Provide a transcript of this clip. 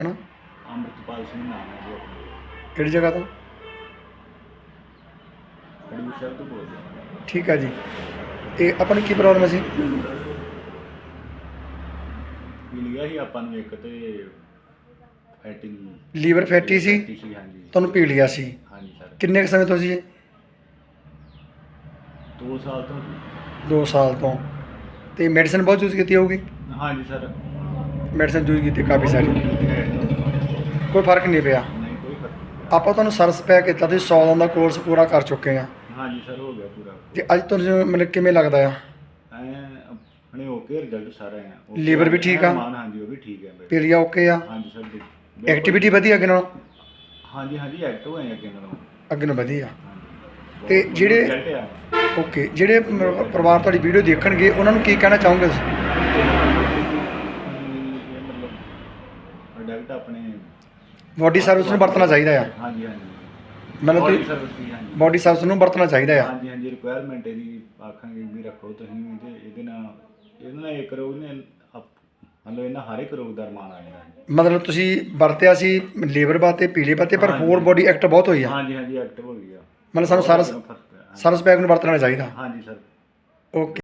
ਹਨਾ? ਅੰਮ੍ਰਿਤਪਾਲ ਸਿੰਘ ਨਾਮ ਹੈ ਜੀ ਆਪਣਾ। ਕਿਹੜੀ ਜਗ੍ਹਾ ਤੋਂ? ਖਡੂਰ ਸਾਹਿਬ ਤੋਂ ਬੋਲਦੇ ਹਾਂ। ਠੀਕ ਹੈ ਜੀ। ਤੇ ਆਪਾਂ ਨੂੰ ਕੀ ਪ੍ਰੋਬਲਮ ਸੀ? ਮਿਲ ਗਿਆ ਸੀ ਆਪਾਂ ਨੂੰ ਇੱਕ ਤੇ ਫੈਟਿੰਗ ਲੀਵਰ ਫੈਟੀ ਸੀ? ਹਾਂਜੀ। ਤੁਹਾਨੂੰ ਪੀ ਲਿਆ ਸੀ। ਹਾਂਜੀ ਸਰ। ਕਿੰਨੇ ਕੁ ਸਮੇਂ ਤੋਂ ਸੀ 2 ਸਾਲ ਤੋਂ 2 ਸਾਲ ਤੋਂ। ਤੇ ਮੈਡੀਸਨ ਬਹੁਤ ਯੂਜ਼ ਕੀਤੀ ਹੋਊਗੀ? ਹਾਂਜੀ ਸਰ। ਮੈਡੀਸਨ ਯੂਜ਼ ਕੀਤੀ ਕਾਫੀ ਸਾਰੀ। ਕੋਈ ਫ਼ਰਕ ਨਹੀਂ ਪਿਆ। ਕੋਈ ਫ਼ਰਕ ਆਪਾਂ ਤੁਹਾਨੂੰ ਸਰਸ ਪੈ ਕੇ ਤੁਸੀਂ 100 ਦਿਨ ਦਾ ਕੋਰਸ ਪੂਰਾ ਕਰ ਚੁੱਕੇ ਆ। ਹਾਂਜੀ ਸਰ ਹੋ ਗਿਆ ਪੂਰਾ। ਤੇ ਅੱਜ ਤੁਹਾਨੂੰ ਮਤਲਬ ਕਿਵੇਂ ਲੱਗਦਾ ਆ? ਐ ਆਪਣੇ ਓਕੇ ਰਿਜ਼ਲਟ ਸਾਰੇ ਆ। Okay Liver ਵੀ ਠੀਕ ਆ? ਮਾਨ ਹਾਂਜੀ ਉਹ ਵੀ ਠੀਕ ਹੈ ਬਈ। ਪੀਲੀਆ ਓਕੇ ਆ? ਹਾਂਜੀ ਸਰ ਜੀ। ਐਕਟੀਵਿਟੀ ਵਧੀਆ ਅੱਗੇ ਨਾਲੋਂ? ਹਾਂਜੀ ਹਾਂਜੀ ਐਕਟਿਵ ਹੋਏ ਅੱਗੇ ਨਾਲੋਂ। ਅੱਗੇ ਨਾਲੋਂ ਵਧੀਆ। ਹਾਂਜੀ। ਤੇ ਬਹੁਤ ਜਿਹੜੇ- result ਆ। ਓਕੇ ਜਿਹੜੇ ਮ- ਪਰਿਵਾਰ ਤੁਹਾਡੀ ਵੀਡੀਓ ਦੇਖਣਗੇ ਉਹਨਾਂ ਨੂੰ ਕੀ ਕਹਿਣਾ ਚਾਹੋਗੇ ਤੁਸੀਂ? ਇਹ ਮਤਲਬ ਪ੍ਰੋਡਕਟ ਆਪਣੇ ਬੋਡੀ ਸਰਵਿਸ ਨੂੰ ਵਰਤਣਾ ਚਾਹੀਦਾ ਆ। ਹਾਂਜੀ ਹਾਂਜੀ। ਮਤਲਬ Body ਤੁਸੀਂ service ਵੀ, ਹਾਂਜੀ। ਬੋਡੀ ਸਰਵਿਸ ਨੂੰ ਵਰਤਣਾ ਚਾਹੀਦਾ ਆ। ਹਾਂਜੀ ਹਾਂਜੀ ਰਿਕੁਆਇਰਮੈਂਟ ਇਹਦੀ ਆਖਾਂਗੇ ਵੀ ਰੱਖੋ ਤੁਸੀਂ ਵੀ ਤੇ ਇਹਦੇ ਨਾਲ ਇਹਦੇ ਨਾਲ ਇੱਕ ਰੋਗ ਨੇ ਮਤਲਬ ਇਹਨਾਂ ਹਰ ਇੱਕ ਰੋਗ ਦਾ ਰਮਾਨ ਆ ਜਾਂਦਾ। ਹੈ। ਮਤਲਬ ਤੁਸੀਂ ਵਰਤਿਆ ਸੀ ਲੀਵਰ ਬਾਤੇ ਪੀਲੇ ਬਾਤੇ ਪਰ। ਹੋਰ ਬੋਡੀ ਐਕਟ ਬਹੁਤ ਹੋਈ ਆ। ਹਾਂਜੀ ਹਾਂਜੀ ਐਕਟਿਵ ਹੋ ਗਈ ਆ। ਮਤਲਬ ਸਾਨੂੰ ਬਹੁਤ ਸਰਸ ਫ਼ਰਕ ਪਿਆ। ਸਰਸ ਪੈਕ ਨੂੰ ਵਰਤਣਾ ਚਾਹੀਦਾ। ਹਾਂਜੀ ਸਰ ਓਕੇ।